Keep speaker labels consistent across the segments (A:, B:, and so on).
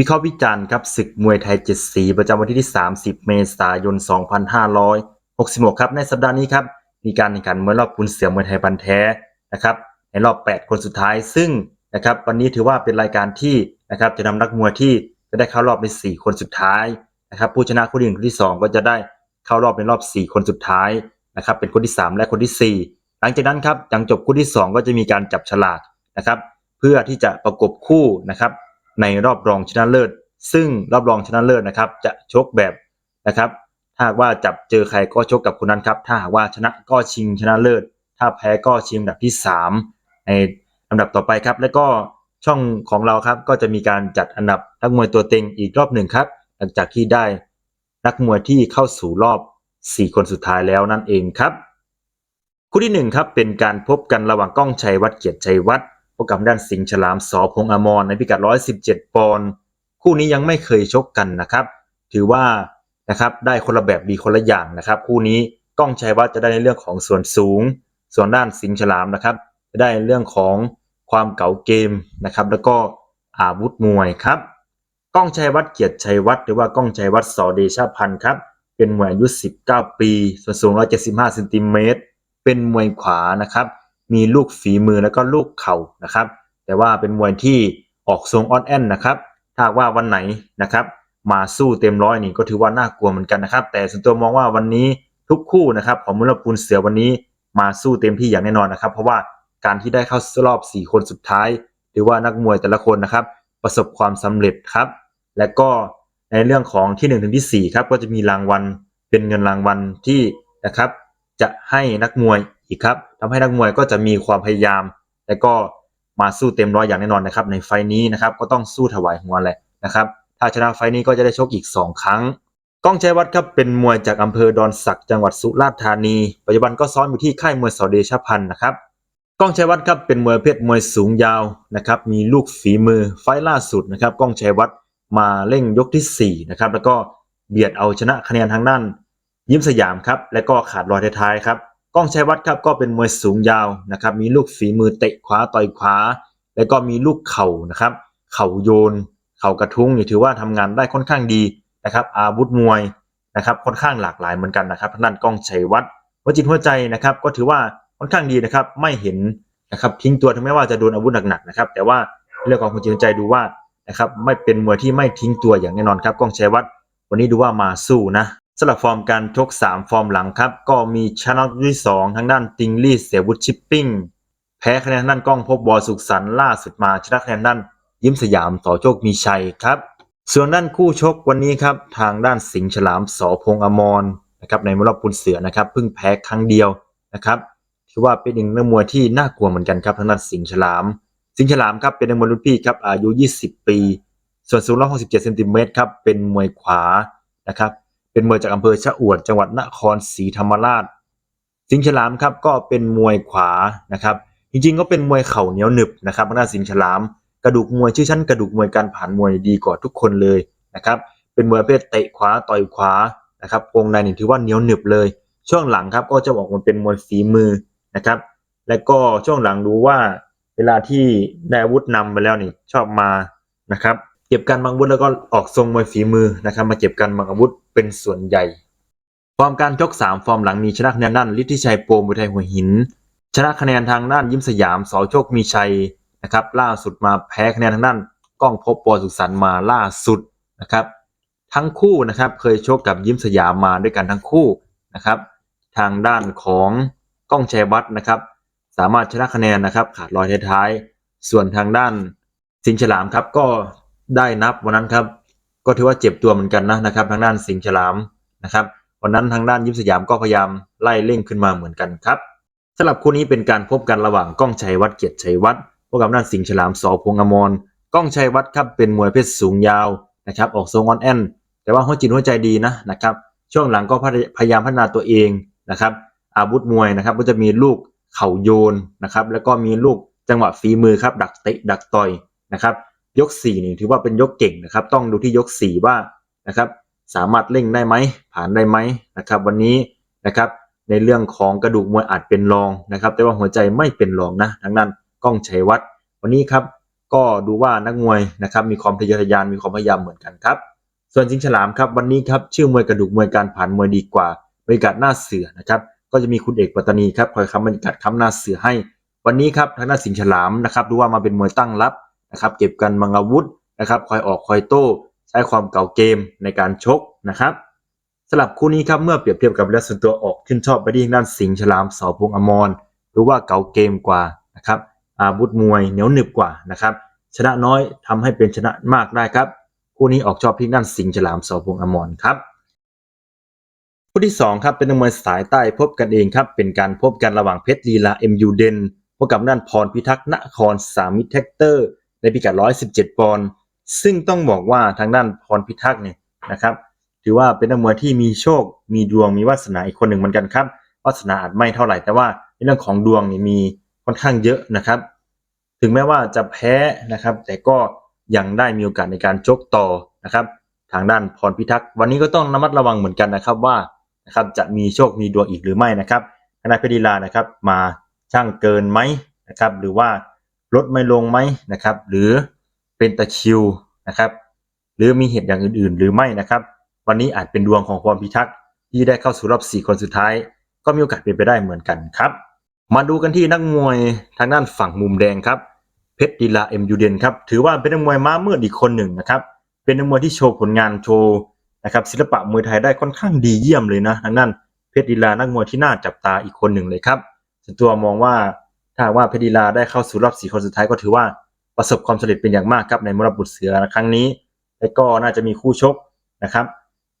A: วิเคราะห์วิจารณ์ครับศึกมวยไทยเจ็ดสีประจำวันที่ 30 เมษายน 2566 ครับในสัปดาห์นี้ครับมีการแข่งขันมวยรอบคุณเสือมวยไทยบันแท้นะครับในรอบ 8 คนสุดท้ายซึ่งนะครับวันนี้ถือว่าเป็นรายการที่นะครับจะนำนักมวยที่จะได้เข้ารอบใน 4 คนสุดท้ายนะครับผู้ชนะคู่ที่หนึ่งคู่ที่ 2 ก็จะได้เข้ารอบในรอบ 4 คนสุดท้ายนะครับเป็นคนที่ 3 และคนทีสี่ 4 หลังจากนั้นครับหลังจบคู่ที่ 2 ก็จะมีการจับฉลากนะครับเพื่อที่จะประกบคู่นะครับ ในรอบรองชนะเลิศ ซึ่งรอบรองชนะเลิศนะครับจะชกแบบนะครับถ้าว่าจับเจอใครก็ชกกับคนนั้นครับถ้าหากว่าชนะก็ชิงชนะเลิศ ถ้าแพ้ก็ชิงอันดับที่ 3 ในลำดับต่อไปครับ แล้วก็ช่องของเราครับก็จะมีการจัดอันดับนักมวยตัวเต็งอีกรอบหนึ่งครับ หลังจากที่ได้นักมวยที่เข้าสู่รอบ 4 คนสุดท้ายแล้วนั่นเองครับ คู่ที่หนึ่งครับเป็นการพบกันระหว่างก้องชัยวัดเกียรติชัยวัฒน์ พบกับด้านสิงห์ฉลามสอพงอมรในพิกัด 117 ปอนด์คู่นี้ยังไม่เคยชกกันนะครับ ถือว่านะครับได้คนละแบบดีคนละอย่างนะครับ คู่นี้ก้องชัยวัฒน์จะได้ในเรื่องของส่วนสูง ส่วนด้านสิงห์ฉลามนะครับ จะได้ในเรื่องของความเก๋าเกมนะครับ แล้วก็อาวุธมวยครับก้องชัยวัฒน์เกียรติชัยวัฒน์หรือว่าก้องชัยวัฒน์สอเดชาพันธ์ครับเป็นมวยอายุ 19 ปี ส่วนสูง 175 เซนติเมตร เป็นมวยขวานะครับ มีลูกฝีมือแล้วก็ลูกเข่านะครับ แต่ว่าเป็นมวยที่ออกทรงออนแอนนะครับ ถ้าว่าวันไหนนะครับ มาสู้เต็มร้อยนี่ก็ถือว่าน่ากลัวเหมือนกันนะครับ แต่ส่วนตัวมองว่าวันนี้ทุกคู่นะครับของมุลปูนเสือวันนี้มาสู้เต็มที่อย่างแน่นอนนะครับ เพราะว่าการที่ได้เข้ารอบ 4 คนสุดท้าย หรือว่านักมวยแต่ละคนนะครับ ประสบความสำเร็จครับ และก็ในเรื่องของที่1ถึงที่4ครับก็จะมีรางวัลเป็นเงินรางวัลที่นะครับ จะให้นักมวย อีกครับทำให้นักมวยก็จะมีความพยายาม และก็มาสู้เต็มร้อยอย่างแน่นอนนะครับ ในไฟล์นี้นะครับก็ต้องสู้ถวายหัวแหละนะครับ ถ้าชนะไฟล์นี้ก็จะได้ชกอีก 2 ครั้งก้องชัยวัฒน์ครับเป็นมวยจากอำเภอดอนสักจังหวัดสุราษฎร์ธานี ปัจจุบันก็ซ้อมอยู่ที่ค่ายมวยสอเดชพันธ์นะครับก้องชัยวัฒน์ครับเป็นมวยเพศมวยสูงยาวนะครับมีลูกฝีมือไฟล์ล่าสุดนะครับก้องชัยวัฒน์มาเร่งยกที่4นะครับแล้วก็เบียดเอาชนะคะแนนทางด้านยิ้มสยามครับและก็ขาดรอยท้ายๆครับ ก้องชัยวัฒน์ครับก็เป็นมวยสูงยาวนะครับ มีลูกฝีมือเตะขวาต่อยขวา แล้วก็มีลูกเข่านะครับ เข่าโยน เข่ากระทุ้งนี่ถือว่าทำงานได้ค่อนข้างดีนะครับ อาวุธมวยนะครับค่อนข้างหลากหลายเหมือนกันนะครับทางด้านก้องชัยวัฒน์วจิตหัวใจนะครับ ก็ถือว่าค่อนข้างดีนะครับ ไม่เห็นนะครับทิ้งตัวถึงแม้ว่าจะโดนอาวุธหนักๆนะครับ แต่ว่าเรื่องของหัวจิตหัวใจดูว่านะครับไม่เป็นมวยที่ไม่ทิ้งตัวอย่างแน่นอนครับก้องชัยวัฒน์วันนี้ดูว่ามาสู้นะ สำหรับฟอร์มการชก 3 ฟอร์มหลังครับ ก็มีชนะที่ 2 ทางด้านติงลี่เสียวุฒิชิปปิ้ง แพ้คะแนนด้านกล้องพบบอสุขสันต์ล่าสุดมาชนะคะแนนด้านยิ้มสยามต่อโชคมีชัยครับ ส่วนด้านคู่ชกวันนี้ครับ ทางด้านสิงห์ฉลามสอพงอมรนะครับในมรอบปุนเสือนะครับเพิ่งแพ้ครั้งเดียวนะครับถือว่าเป็นอีกนักมวยที่น่ากลัวเหมือนกันครับทางด้านสิงห์ฉลาม สิงห์ฉลามครับเป็นนักมวยรุ่นพี่ครับอายุ 20 ปี ส่วนสูง 167เซนติเมตรครับเป็นมวยขวานะครับ เป็นมวยจากอำเภอชะอวดจังหวัดนครศรีธรรมราช สิงห์ฉลามครับก็เป็นมวยขวานะครับ จริงๆ ก็เป็นมวยเข่าเหนียวหนึบนะครับทางด้าสิงห์ฉลาม กระดูกมวยชื่อชั้นกระดูกมวยการผ่านมวยดีกว่าทุกคนเลยนะครับ เป็นมวยประเภทเตะขวาต่อยขวานะครับวงในนี่ถือว่าเหนียวหนึบเลย ช่วงหลังครับก็จะออกมาเป็นมวยฝีมือนะครับ และก็ช่วงหลังดูว่าเวลาที่ได้อาวุธนำไปแล้วนี่ชอบมานะครับ เก็บการบังอาวุธแล้วก็ออกทรงมวยฝีมือนะครับ มาเก็บการบังอาวุธเป็นส่วนใหญ่ ฟอร์มการชก3ฟอร์มหลังมีชนะคะแนนด้านฤทธิชัยโปรมวยไทยหัวหิน ชนะคะแนนทางด้านยิ้มสยามสอโชคมีชัยนะครับ ล่าสุดมาแพ้คะแนนทางด้านกล้องพบปอสุขสันมาล่าสุดนะครับ ทั้งคู่นะครับเคยชกกับยิ้มสยามมาด้วยกันทั้งคู่นะครับ ทางด้านของก้องชัยวัฒน์นะครับ สามารถชนะคะแนนนะครับ ขาดรอยท้ายๆส่วนทางด้านสิงห์ฉลามครับก็ ได้นับวันนั้นครับ ก็ถือว่าเจ็บตัวเหมือนกันนะนะครับ ทางด้านสิงห์ฉลามนะครับวันนั้นทางด้านยิมสยามก็พยายามไล่เร่งขึ้นมาเหมือนกันครับสำหรับคู่นี้เป็นการพบกันระหว่างก้องชัยวัฒน์เกียรติชัยวัฒน์พบกับด้านสิงห์ฉลามสอพงอมรก้องชัยวัฒน์ครับเป็นมวยเพชรสูงยาวนะครับออกทรงออนแอนแต่ว่าหัวจิตหัวใจดีนะนะครับ ช่วงหลังก็พยายามพัฒนาตัวเองนะครับ อาวุธมวยนะครับก็จะมีลูกเข่าโยนนะครับ แล้วก็มีลูกจังหวะฝีมือครับดักเตะดักต่อยนะครับ ยก4นี่ถือว่าเป็นยกเก่งนะครับ ต้องดูที่ยก 4 ว่านะครับสามารถเร่งได้ไหมผ่านได้ไหมนะครับวันนี้นะครับในเรื่องของกระดูกมวยอาจเป็นรองนะครับ แต่ว่าหัวใจไม่เป็นรองนะทางนั้นก้องชัยวัฒน์วันนี้ครับก็ดูว่านักมวยนะครับมีความทะเยอทะยานมีความพยายามเหมือนกันครับ ส่วนจิงฉลามครับวันนี้ครับชื่อมวยกระดูกมวยการผ่านมวยดีกว่าบรรยากาศหน้าเสือนะครับก็จะมีคุณเอกปัตตานีครับคอยค้ำบรรยากาศค้ำหน้าเสือให้ วันนี้ครับทางด้าสิงฉลามนะครับดูว่ามาเป็นมวยตั้งรับ นะครับเก็บกันมังอาวุธนะครับคอยออกคอยโต้ ใช้ความเก่าเกมในการชกนะครับสลับคู่นี้ครับเมื่อเปรียบเทียบกับแล้วส่วนตัวออกขึ้นชอบไปที่ทางด้านสิงห์ฉลามเสาพงอมรหรือว่าเก่าเกมกว่านะครับอาวุธมวยเหนียวหนึบกว่านะครับชนะน้อยทำให้เป็นชนะมากได้ครับคู่นี้ออกชอบที่ด้านสิงห์ฉลามเสาพงอมรครับคู่ที่สองครับเป็นนักมวยสายใต้พบกันเองครับเป็นการพบกันระหว่างเพชรลีลาเอ็มยูเดนพบกับด้านพรพิทักษ์นครสามิตรแท็กเตอร์ ในพิกัด 117 ปอนด์ซึ่งต้องบอกว่าทางด้านพรพิทักษ์เนี่ยนะครับ ถือว่าเป็นนักมวยที่มีโชค มีดวงมีวาสนาอีกคนหนึ่งเหมือนกันครับวาสนาอาจไม่เท่าไหร่แต่ว่าในเรื่องของดวงนี่มีค่อนข้างเยอะนะครับ ถึงแม้ว่าจะแพ้นะครับ แต่ก็ยังได้มีโอกาสในการชกต่อนะครับ ทางด้านพรพิทักษ์วันนี้ก็ต้องระมัดระวังเหมือนกันนะครับว่านะครับจะมีโชคมีดวงอีกหรือไม่นะครับคณะเพชรดีลานะครับ มาช่างเกินไหมนะครับ หรือว่า ลดไม่ลงไหมนะครับ หรือเป็นตะคิวนะครับ หรือมีเหตุอย่างอื่น ๆ หรือไม่นะครับ วันนี้อาจเป็นดวงของพรพิทักษ์ที่ได้เข้าสู่รอบ 4 คนสุดท้าย ก็มีโอกาสเป็นไปได้เหมือนกันครับ มาดูกันที่นักมวยทางด้านฝั่งมุมแดงครับเพชรดีลาเอ็มยูเดนครับถือว่าเป็นนักมวยม้ามืดอีกคนหนึ่งนะครับ เป็นนักมวยที่โชว์ผลงานโชว์นะครับศิลปะมวยไทยได้ค่อนข้างดีเยี่ยมเลยนะทางด้านเพชรดีลานักมวยที่น่าจับตาอีกคนหนึ่งเลยครับส่วนตัวมองว่า ถ้าว่าเพดีลาได้เข้าสู่รอบสี่คนสุดท้ายก็ถือว่าประสบความสำเร็จเป็นอย่างมากครับในมรบุตรเสือครั้งนี้ และก็น่าจะมีคู่ชกนะครับ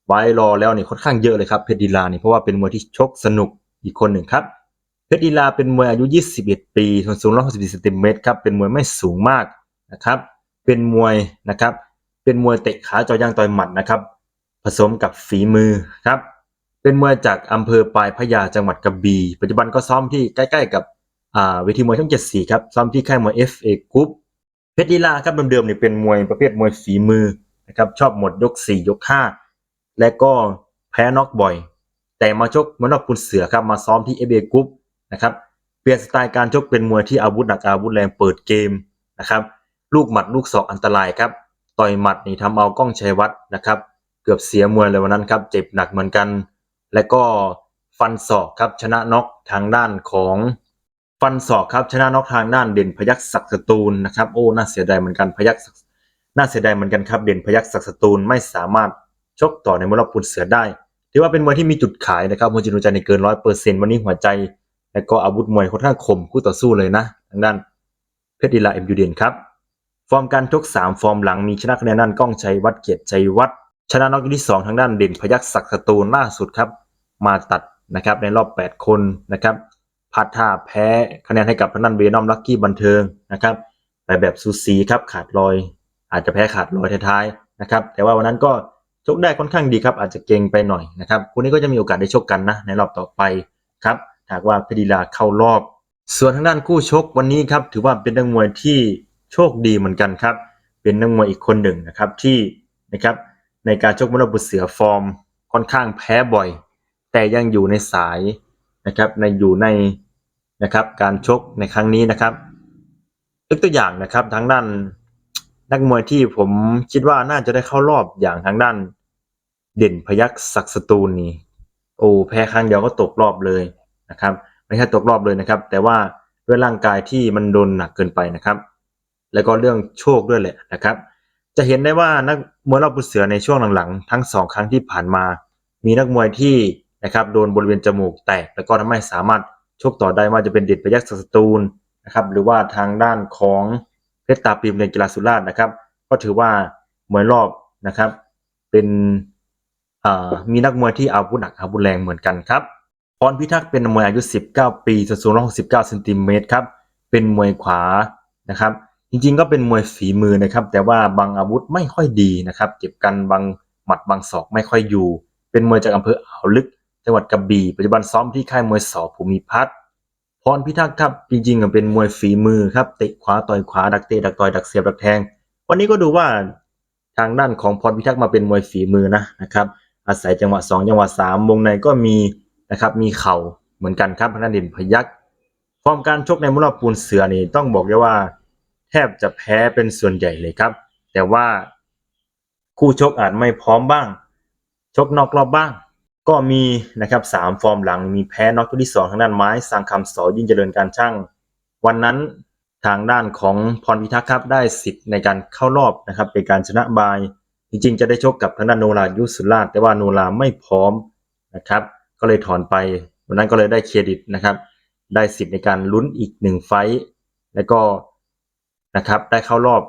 A: ไว้รอแล้วนี่ค่อนข้างเยอะเลยครับเพดีลานี่เพราะว่าเป็นมวยที่ชกสนุกอีกคนหนึ่งครับเพชรดีลาเป็นมวยอายุ 21 ปีส่วนสูง 164เซนติเมตรครับ เป็นมวยไม่สูงมากนะครับ เป็นมวยนะครับ เป็นมวยเตะขาเจอยางต่อยหมัดนะครับ ผสมกับฝีมือครับ เป็นมวยจากอำเภอปลายพระยาจังหวัดกระบี่ ปัจจุบันก็ซ้อมที่ใกล้ ๆ กับ เวทีมวยช่องเจ็ดสีครับซ้อมที่ค่ายมวย FA Group เพชรดีลาครับเดิมๆเนี่ยเป็นมวยประเภทมวยฝีมือนะครับชอบหมดยก4ยก5และก็แพ้น็อกบ่อย แต่มาชกมวยนอกปุนเสือครับมาซ้อมที่ FA Group นะครับเปลี่ยนสไตล์การชกเป็นมวยที่อาวุธหนักอาวุธแรงเปิดเกมนะครับลูกหมัดลูกศอกอันตรายครับต่อยหมัดนี่ทำเอากล้องชัยวัฒน์นะครับเกือบเสียมวยเลยวันนั้นครับเจ็บหนักเหมือนกัน และก็ฟันศอกครับชนะน็อกทางด้านของ ฟันศอกครับชนะน็อกทางด้านเด่นพยักศักดิ์สตูลนะครับโอ้น่าเสียดายเหมือนกันพยักศักดิ์น่าเสียดายเหมือนกันครับเด่นพยักศักดิ์สตูลไม่สามารถชกต่อในมรปุนเสือได้ถือว่าเป็นมวยที่มีจุดขายนะครับมวยจินดูใจในเกินร้อยเปอร์เซ็นต์วันนี้หัวใจ และก็อาวุธมวยค่อนข้างคมคู่ต่อสู้เลยนะทางด้านเพชรดีลาเอ็มยูเดนครับฟอร์มการชก3ฟอร์มหลังมีชนะคะแนนด้านก้องชัยวัฒน์เกียรติชัยวัฒน์ชนะน็อกที่ 2 ทางด้านเด่นพยัคฆ์ศักดิ์สตูลล่าสุดครับ มาตัดนะครับในรอบ 8 คนนะครับ พัดท่าแพ้คะแนนให้กับทางด้านเวนอมลักกี้บันเทิงนะครับไปแบบสูสีครับขาดลอย อาจจะแพ้ขาดลอยท้ายๆนะครับแต่ว่าวันนั้นก็ชกได้ค่อนข้างดีครับ อาจจะเก่งไปหน่อยนะครับคู่นี้ก็จะมีโอกาสได้ชกกันนะในรอบต่อไปครับหากว่าเพดีลาเข้ารอบ ส่วนทางด้านคู่ชกวันนี้ครับถือว่าเป็นนักมวยที่โชคดีเหมือนกันครับ เป็นนักมวยอีกคนหนึ่งนะครับที่นะครับในการชกมรบุเสือฟอร์มค่อนข้างแพ้บ่อย แต่ยังอยู่ในสายนะครับในอยู่ใน นะครับการชกในครั้งนี้นะครับยกตัวอย่างนะครับทางด้านนักมวยที่ผมคิดว่าน่าจะได้เข้ารอบอย่างทางด้าน เด่นพยักศักสตูลนี่โอ้แพ้ครั้งเดียวก็ตกรอบเลยนะครับ ไม่ใช่ตกรอบเลยนะครับ แต่ว่าด้วยร่างกายที่มันโดนหนักเกินไปนะครับ แล้วก็เรื่องโชคด้วยแหละนะครับ จะเห็นได้ว่านักมวยรอบบุเสือในช่วงหลังๆ ทั้งสองครั้งที่ผ่านมา มีนักมวยที่นะครับโดนบริเวณจมูกแตกแล้วก็ทำให้สามารถ ชกต่อได้ว่าจะเป็นเด็ดพยักษ์ศักดิ์สตูลนะครับหรือว่าทางด้านของเพชรตาปีมเรียนกีฬาสุราษฎร์นะครับ ก็ถือว่ามวยรอบนะครับ เป็นมีนักมวยที่อาวุธหนักอาวุธแรงเหมือนกันครับพรพิทักษ์เป็นมวยอายุ 19 ปีส่วนสูง169เซนติเมตรครับเป็นมวยขวานะครับ จริงๆก็เป็นมวยฝีมือนะครับ แต่ว่าบางอาวุธไม่ค่อยดีนะครับ เก็บกันบางหมัดบางศอกไม่ค่อยอยู่ เป็นมวยจากอำเภออ่าวลึก จังหวัดกระบี่ปัจจุบันซ้อมที่ค่ายมวยสอภูมิพัฒน์พรพิทักษ์ครับจริงๆอะเป็นมวยฝีมือครับเตะขวาต่อยขวาดักเตะดักต่อยดักเสียบดักแทง วันนี้ก็ดูว่าทางด้านของพรพิทักษ์มาเป็นมวยฝีมือนะนะครับ อาศัยจังหวะ 2 จังหวะ 3 วงในก็มีนะครับมีเข่าเหมือนกันครับทางด้านเด่นพยักษ์ฟอร์มการชกในมุลปูนเสือนี่ต้องบอกได้ว่า แทบจะแพ้เป็นส่วนใหญ่เลยครับ แต่ว่าคู่ชกอาจไม่พร้อมบ้าง ชกนอกรอบบ้าง ก็มีนะครับสามฟอร์มหลังมีแพ้น็อกตัวที่สองทางด้านไม้สังคำสอยิ่งเจริญการช่าง วันนั้นทางด้านของพรพิทักษ์ครับได้สิทธิ์ในการเข้ารอบนะครับเป็นการชนะบาย จริงๆ จะได้ชกกับทางด้านโนรายุสุราชแต่ว่าโนราไม่พร้อมนะครับ ก็เลยถอนไปวันนั้นก็เลยได้เครดิตนะครับ ได้สิทธิ์ในการลุ้นอีกหนึ่งไฟต์แล้วก็นะครับได้เข้ารอบ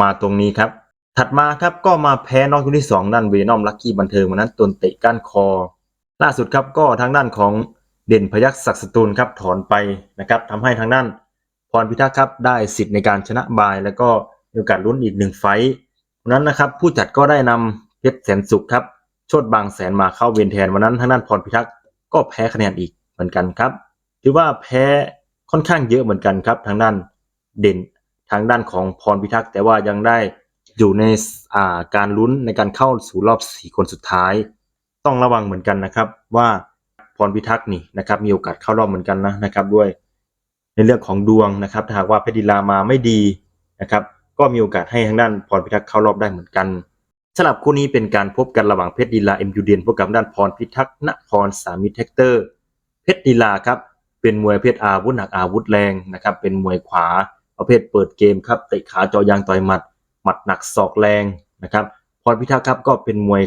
A: มาตรงนี้ครับ ถัดมาครับก็มาแพ้นอกยกที่สองด้านเวนอมลักกี้บันเทิงวันนั้นตนเตะก้านคอ ล่าสุดครับก็ทางด้านของเด่นพยักษ์ศักดิ์สตูลครับถอนไปนะครับทำให้ทางด้านพรพิทักษ์ครับได้สิทธิ์ในการชนะบาย แล้วก็มีโอกาสลุ้นอีกหนึ่งไฟวันนั้นนะครับผู้จัดก็ได้นำเพชรแสนสุขครับโชดบางแสนมาเข้าเวียนแทนวันนั้นทางด้านพรพิทักษ์ก็แพ้คะแนนอีกเหมือนกันครับถือว่าแพ้ค่อนข้างเยอะเหมือนกันครับทางด้านเด่นทางด้านของพรพิทักษ์แต่ว่ายังได้ อยู่ในาการลุ้นในการเข้าสู่รอบสี่คนสุดท้าย ต้องระวังเหมือนกันนะครับ ว่าพรพิทักษ์นี่นะครับ มีโอกาสเข้ารอบเหมือนกันนะนะครับ ด้วยในเรื่องของดวงนะครับถ้าหากว่าเพชรดีลามาไม่ดีนะครับ ก็มีโอกาสให้ทางด้านพรพิทักษ์เข้ารอบได้เหมือนกันสำหรับคู่นี้เป็นการพบกันระหว่างเพชรดีลาเอ็มยูเดียนพบกับด้านพรพิทักษ์นครสามิตรแท็กเตอร์ เพชรดีลาครับเป็นมวยเพศอาวุธหนักอาวุธแรงนะครับ เป็นมวยขวาประเภทเปิดเกมครับเตะขาเจอยางต่อยหมัด หมัดหนักศอกแรงนะครับพรพิทักษ์ครับก็เป็นมวย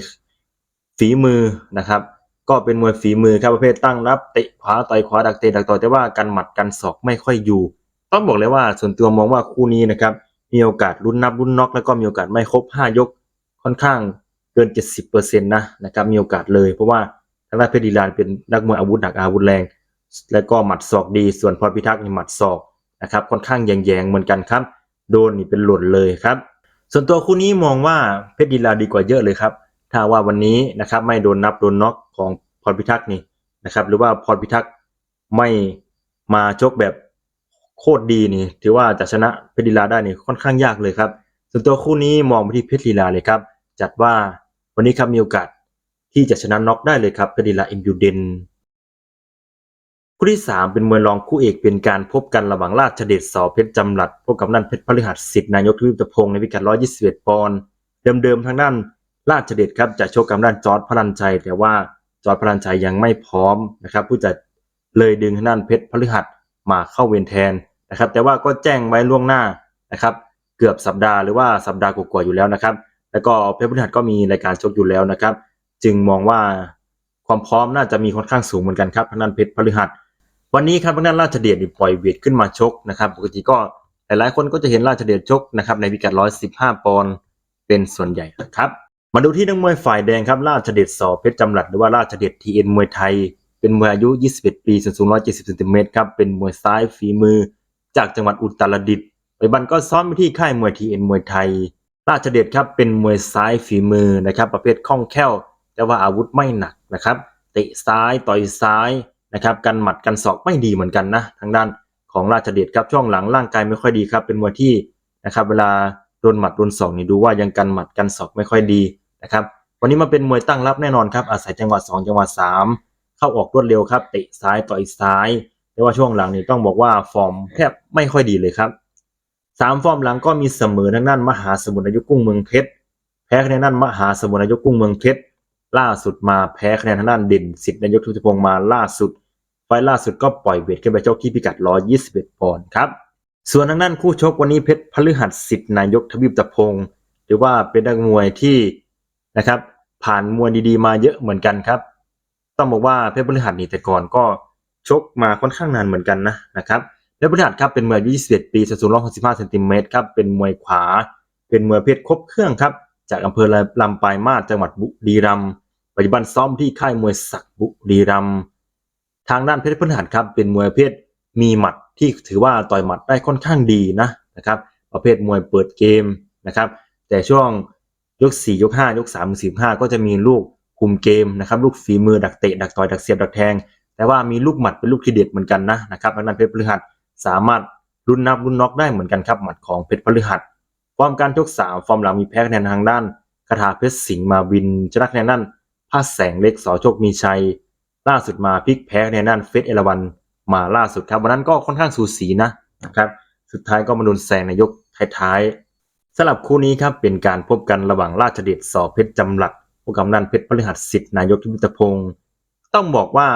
A: ฝีมือนะครับ ก็เป็นมวยฝีมือครับประเภทตั้งรับเตะขวาต่อยขวาดักเตะดักต่อยแต่ว่ากันหมัดกันศอกไม่ค่อยอยู่ ต้องบอกเลยว่าส่วนตัวมองว่าคู่นี้นะครับมีโอกาสลุ้นนับลุ้นน็อกแล้วก็มีโอกาสไม่ครบ 5 ยกค่อนข้างเกิน 70%นะนะครับมีโอกาสเลยเพราะว่าทางด้านเพชรดีลานเป็นนักมวยอาวุธหนักอาวุธแรง แล้วก็หมัดศอกดี ส่วนพรพิทักษ์นี่หมัดศอกนะครับค่อนข้างแยงๆเหมือนกันครับ โดนนี่เป็นหล่นเลยครับ ส่วนตัวคู่นี้มองว่าเพชรดีลาดีกว่าเยอะเลยครับ ถ้าว่าวันนี้นะครับไม่โดนนับโดนน็อกของพรพิทักษ์นี่นะครับหรือว่าพรพิทักษ์ไม่มาชกแบบโคตรดีนี่ ถือว่าจะชนะเพชรดีลาได้นี่ค่อนข้างยากเลยครับ ส่วนตัวคู่นี้มองไปที่เพชรดีลาเลยครับ จัดว่าวันนี้ครับมีโอกาสที่จะชนะน็อกได้เลยครับเพชรดีลาอิมยูเดน คู่ที่สามเป็นมวยรองคู่เอกเป็นการพบกันระหว่างราชเดชสอเพชรจำหลัดพบกับนั่นเพชรพฤหัสสิทธิ์นายกทวีปตะพงศ์ในพิกัด 121 ปอนด์เดิมๆทางด้านราชเดชครับจะโชกกับด้านจอร์ดพลันชัย แต่ว่าจอร์ดพลันชัยยังไม่พร้อมนะครับผู้จัดเลยดึงทางด้านเพชรพฤหัสมาเข้าเวรแทนนะครับ แต่ว่าก็แจ้งไว้ล่วงหน้านะครับเกือบสัปดาห์หรือว่าสัปดาห์กว่าๆอยู่แล้วนะครับ แล้วก็เพชรพฤหัสก็มีรายการชกอยู่แล้วนะครับ จึงมองว่าความพร้อมน่าจะมีค่อนข้างสูงเหมือนกันครับทางด้านเพชรพฤหัส วันนี้ครับทางด้านราชเดชนี่ปล่อยเวทขึ้นมาชกนะครับ ปกติก็หลายๆคนก็จะเห็นราชเดชชกนะครับในพิกัด 115 ปอนด์เป็นส่วนใหญ่นะครับ มาดูที่นักมวยฝ่ายแดงครับราชเดชสอเพชรจำหลัดหรือว่าราชเดชทีเอ็นมวยไทย เป็นมวยอายุ 21 ปีส่วนสูง 170เซนติเมตรครับเป็นมวยซ้ายฝีมือ จากจังหวัดอุตรดิตถ์ปัจจุบันก็ซ้อมที่ค่ายมวยทีเอ็นมวยไทย ราชเดชครับเป็นมวยซ้ายฝีมือนะครับ ประเภทคล่องแคล่ว แต่ว่าอาวุธไม่หนักนะครับเตะซ้ายต่อยซ้าย นะครับกันหมัดกันศอกไม่ดีเหมือนกันนะทางด้านของราชเดชครับช่วงหลังร่างกายไม่ค่อยดีครับเป็นมวยที่นะครับเวลาโดนหมัดโดนศอกนี่ดูว่ายังกันหมัดกันศอกไม่ค่อยดีนะครับวันนี้มาเป็นมวยตั้งรับแน่นอนครับอาศัยจังหวะ2จังหวะ3 เข้าออกรวดเร็วครับเตะซ้ายต่อยซ้ายแต่ว่าช่วงหลังนี่ต้องบอกว่าฟอร์มแทบไม่ค่อยดีเลยครับสามฟอร์มหลังก็มีเสมอทางด้านมหาสมุทรอายุกุ้งเมืองเพชรแพ้คะแนนด้านมหาสมุทรอายุกุ้งเมืองเพชรล่าสุดมาแพ้คะแนนทางด้านเด่นสิทธิ์นายกทุติพงศ์มาล่าสุด ไฟล่าสุดก็ปล่อยเวทขึ้นไปชกที่พิกัด 121 ปอนด์ครับ ส่วนทางด้านคู่ชกวันนี้เพชรพฤหัสสิทธิ์นายกทวีปตะพงศ์ถือว่าเป็นนักมวยที่นะครับ ผ่านมวยดีๆ มาเยอะเหมือนกันครับ ต้องบอกว่าเพชรพฤหัสนี่แต่ก่อนก็ชกมาค่อนข้างนานเหมือนกันนะนะครับเพชรพฤหัสครับเป็นมวยอายุ 21 ปีสูง165เซนติเมตรครับเป็นมวยขวา เป็นมวยเพชรครบเครื่องครับ จากอำเภอลำปลายมาศจังหวัดบุรีรัมย์ปัจจุบันซ้อมที่ค่ายมวยศักดิ์บุรีรัมย์ ทางด้านเพชรพฤหัสครับเป็นมวยประเภทมีหมัดที่ถือว่าต่อยหมัดได้ค่อนข้างดีนะนะครับ ประเภทมวยเปิดเกมนะครับ แต่ช่วงยก 4 ยก 5 ยก3 4 5ก็จะมีลูกคุมเกมนะครับ ลูกฝีมือดักเตะดักต่อยดักเสียบดักแทง แต่ว่ามีลูกหมัดเป็นลูกทีเด็ดเหมือนกันนะนะครับทางด้านเพชรพฤหัสสามารถรุ่นนับรุ่นน็อกได้เหมือนกันครับหมัดของเพชรพฤหัสฟอร์มการชก3ฟอร์มหลังมีแพ้คะแนนทางด้านคาถาเพชรสิงห์มาวินชนะคะแนนด้านพาแสงเล็กสอโชคมีชัย ล่าสุดมาพลิกแพ้ในนั่นเฟสเอราวันมาล่าสุดครับวันนั้นก็ค่อนข้างสูสีนะนะครับ สุดท้ายก็มาโดนแซงในยกท้ายๆสำหรับคู่นี้ครับเป็นการพบกันระหว่างราชเดชสอเพชรจำหลักผู้กำนันเพชรพฤหัสสิทธิ์นายกทิมิตพงศ์ต้องบอกว่า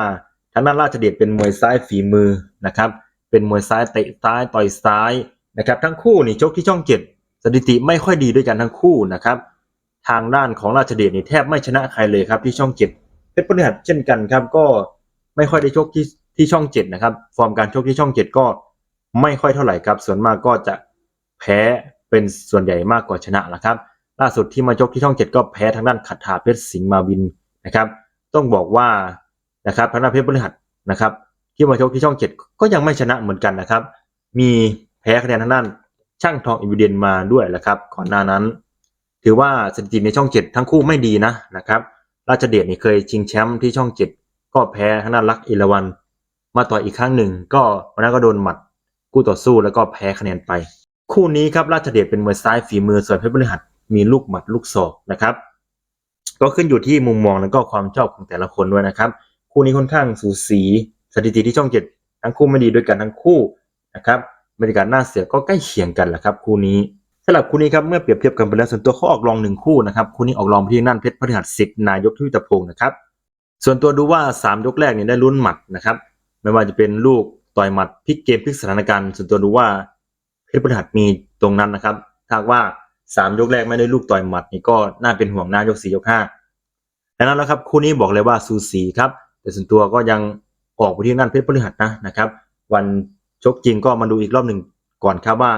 A: ทางด้านราชเดชเป็นมวยซ้ายฝีมือนะครับเป็นมวยซ้ายเตะซ้ายต่อยซ้ายนะครับทั้งคู่นี่ชกที่ช่องเจ็ดสถิติไม่ค่อยดีด้วยกันทั้งคู่นะครับ ทางด้านของราชเดชนี่แทบไม่ชนะใครเลยครับที่ช่องเจ็ด เพชรพฤหัสเช่นกันครับ ก็ไม่ค่อยได้ชกที่ที่ช่องเจ็ดนะครับ ฟอร์มการชกที่ช่องเจ็ดก็ไม่ค่อยเท่าไหร่ครับ ส่วนมากก็จะแพ้เป็นส่วนใหญ่มากกว่าชนะนะครับ ล่าสุดที่มาชกที่ช่องเจ็ดก็แพ้ทางด้านขัดถาเพชรสิงห์มาวินนะครับ ต้องบอกว่านะครับทางด้านเพชรพฤหัสนะครับ ที่มาชกที่ช่องเจ็ดก็ยังไม่ชนะเหมือนกันนะครับ มีแพ้คะแนนทางด้านช่างทองอินวิเดนมาด้วยแหละครับ ก่อนหน้านั้น ถือว่าสถิติในช่องเจ็ดทั้งคู่ไม่ดีนะนะครับ ราชเดชนี่เคยชิงแชมป์ที่ช่องเจ็ดก็แพ้ทางด้านลักษณ์เอราวัน มาต่ออีกครั้งหนึ่ง ก็วันนั้นก็โดนหมัดกู้ต่อสู้แล้วก็แพ้คะแนนไป คู่นี้ครับราชเดชเป็นมวยซ้ายฝีมือส่วนเพชรพฤหัสมีลูกหมัดลูกศอกนะครับ ก็ขึ้นอยู่ที่มุมมองแล้วก็ความชอบของแต่ละคนด้วยนะครับ คู่นี้ค่อนข้างสูสีสถิติที่ช่องเจ็ดทั้งคู่ไม่ดีด้วยกันทั้งคู่นะครับบรรยากาศหน้าเสือก็ใกล้เคียงกันแหละครับ คู่นี้ สำหรับคู่นี้ครับเมื่อเปรียบเทียบกันไปแล้วส่วนตัวเขาออกรองหนึ่งคู่นะครับคู่นี้ออกรองที่นั่นเพชรพฤหัสสิทธิ์นายกทวิตพงศ์นะครับส่วนตัวดูว่า 3 ยกแรกเนี่ยได้ลุ้นหมัดนะครับไม่ว่าจะเป็นลูกต่อยหมัดพลิกเกมพลิกสถานการณ์ส่วนตัวดูว่าเพชรพฤหัสมีตรงนั้นนะครับถ้าหากว่า 3 ยกแรกไม่ได้ลูกต่อยหมัดนี่ก็น่าเป็นห่วงหน้ายก4ยก5ดังนั้นแล้วครับคู่นี้บอกเลยว่าสูสีครับแต่ส่วนตัวก็ยังออกไปที่นั่นเพชรพฤหัสนะนะครับ วันชกจริงก็มาดูอีกรอบหนึ่งก่อนครับว่า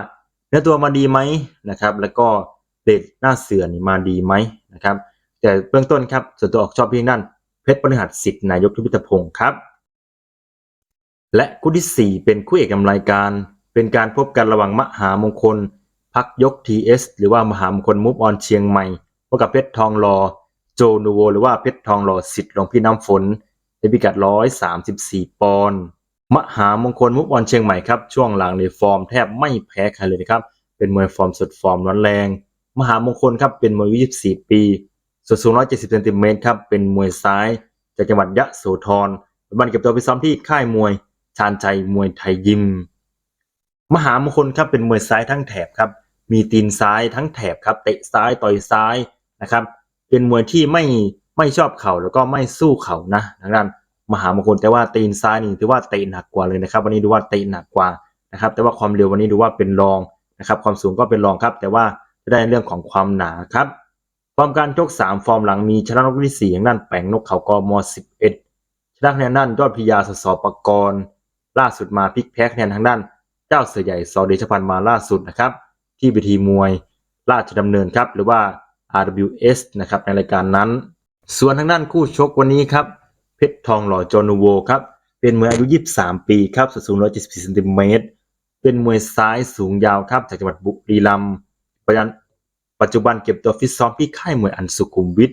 A: เนื้อตัวมาดีไหมนะครับ แล้วก็เดทหน้าเสือนี่มาดีไหมนะครับ แต่เบื้องต้นครับส่วนตัวออกชอบพียงนั่นเพชรพฤหัสสิทธิ์นายกทวิตพงศ์ครับ และคู่ที่ 4 เป็นคู่เอกนำรายการ เป็นการพบกันระหว่างมหามงคล พักยก TS หรือว่ามหามงคลมุฟออนเชียงใหม่พบกับเพชรทองรอโจนูโวหรือว่าเพชรทองรอสิทธิ์หลวงพี่น้ำฝนในพิกัด 134 ปอนด์ มหามงคลมุฟออนเชียงใหม่ครับช่วงหลังในฟอร์มแทบไม่แพ้ใครเลยนะครับเป็นมวยฟอร์มสดฟอร์มร้อนแรง มหามงคลครับเป็นมวยอายุ24 ปีส่วนสูง 170เซนติเมตรครับเป็นมวยซ้ายจากจังหวัดยะโสธรปัจจุบันเก็บตัวไปซ้อมที่ค่ายมวยชาญชัยมวยไทยยิม มหามงคลครับเป็นมวยซ้ายทั้งแถบครับมีตีนซ้ายทั้งแถบครับเตะซ้ายต่อยซ้ายนะครับเป็นมวยที่ไม่ไม่ชอบเข่าแล้วก็ไม่สู้เข่านะทางด้าน มหามงคลแต่ว่าตีนซ้ายนี่ถือว่าเตะหนักกว่าเลยนะครับวันนี้ดูว่าเตะหนักกว่านะครับแต่ว่าความเร็ววันนี้ดูว่าเป็นรองนะครับความสูงก็เป็นรองครับ แต่ว่าจะได้เรื่องของความหนาครับฟอร์มการชก3 ฟอร์มหลังมีชนะนกที่4อย่างด้านแปงนกเขากม11ชนะคะแนนด้านยอดพิยาสสปกรณ์ล่าสุดมาพลิกแพ้คะแนนทางด้าน เจ้าเสือใหญ่ซอเดชพันธ์มาล่าสุดนะครับที่วิธีมวยราชดำเนินครับหรือว่า RWS นะครับในรายการนั้น ส่วนทางด้านคู่ชกวันนี้ครับ เพชรทองหล่อจอนูโวครับเป็นมวยอายุ 23 ปีครับส่วนสูง 174เซนติเมตรเป็นมวยซ้ายสูงยาวครับจากจังหวัดบุรีรัมย์ปัจจุบันปัจจุบันเก็บตัวฟิตซ้อมที่ค่ายมวยอันสุขุมวิท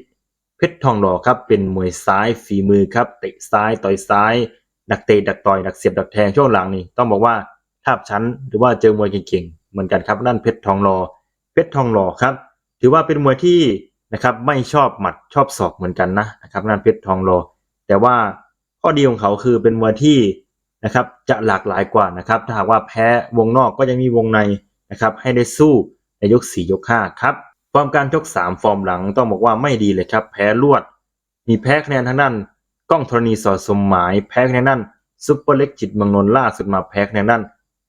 A: เพชรทองหล่อครับเป็นมวยซ้ายฝีมือครับเตะซ้ายต่อยซ้ายดักเตะดักต่อยดักเสียบดักแทงช่วงหลังนี่ต้องบอกว่าทาบชั้นหรือว่าเจอมวยเก่งๆเหมือนกันครับนั่นเพชรทองหล่อเพชรทองหล่อครับ ถือว่าเป็นมวยที่นะครับไม่ชอบหมัดชอบศอกเหมือนกันนะนะครับนั่นเพชรทองหล่อ แต่ว่าข้อดีของเขาคือเป็นมวที่นะครับจะหลากหลายกว่านะครับ ถ้าหากว่าแพ้วงนอกก็ยังมีวงในนะครับ ให้ได้สู้ในยก 4 ยก 5 ครับ ฟอร์มการชก 3 ฟอร์มหลังต้องบอกว่าไม่ดีเลยครับ แพ้รวด มีแพ้คะแนนทางด้านกล้องธรณีสอดสมหมาย แพ้คะแนนด้านซุปเปอร์เล็กจิตเมืองนนท์ล่าสุดมาแพ้คะแนนด้าน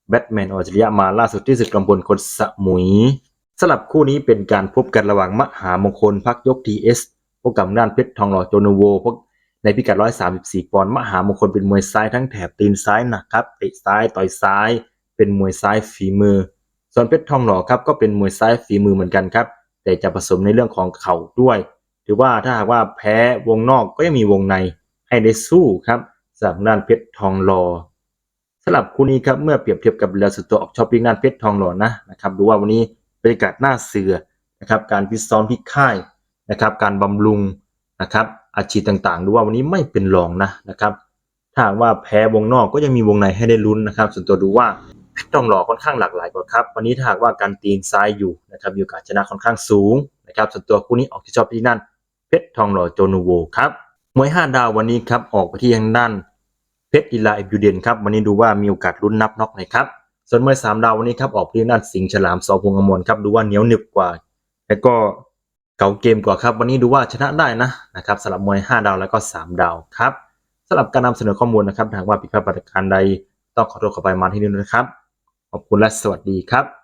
A: แบทแมนออจริยะมาล่าสุดที่ศึกกำพลคนสมุยสลับคู่นี้เป็นการพบกันระหว่างมหามงคลพักยกทีเอสพบกับด้านเพชรทองหล่อโจนโวพวก ในพิกัด 134 ปอนด์มหามงคลเป็นมวยซ้ายทั้งแถบตีนซ้ายหนักครับเตะซ้ายต่อยซ้าย เป็นมวยซ้ายฝีมือ ส่วนเพชรทองหล่อครับก็เป็นมวยซ้ายฝีมือเหมือนกันครับ แต่จะผสมในเรื่องของเข่าด้วยถือว่าถ้าหากว่าแพ้วงนอกก็ยังมีวงในให้ได้สู้ครับสำหรับด้านเพชรทองหล่อสำหรับคู่นี้ครับเมื่อเปรียบเทียบกับเรือสุดตัวออกชอปปิ้งด้านเพชรทองหล่อนะนะครับดูว่าวันนี้บรรยากาศหน้าเสือนะครับการพิซ้อมที่ค่ายนะครับ การบำรุงนะครับ อาชีพต่างๆ ดูว่าวันนี้ไม่เป็นรองนะนะครับ ถ้าว่าแพ้วงนอกก็ยังมีวงในให้ได้ลุ้นนะครับ ส่วนตัวดูว่าเพชรทองหล่อค่อนข้างหลากหลายกว่าครับ วันนี้ถ้าหากว่าการตีนซ้ายอยู่นะครับมีโอกาสชนะค่อนข้างสูงนะครับส่วนตัวคู่นี้ออกที่ชอบที่นั่น เพชรทองหล่อโจนูโวครับมวยห้าดาววันนี้ครับออกไปที่ทางด้านเพชรอีลาเอฟยูเดนครับวันนี้ดูว่ามีโอกาสลุ้นนับน็อกไหนครับส่วนมวยสามดาววันนี้ครับออกที่นัดสิงห์ฉลามสอพงอมรครับดูว่าเหนียวหนึบกว่า แล้วก็ เก่าเกมกว่าครับ วันนี้ดูว่าชนะได้นะนะครับสำหรับมวย 5 ดาวแล้วก็ 3 ดาวครับสำหรับการนำเสนอข้อมูลนะครับหากว่าผิดพลาดประการใดต้องขอโทษขอไปมาที่นี่ด้นะครับ ขอบคุณและสวัสดีครับ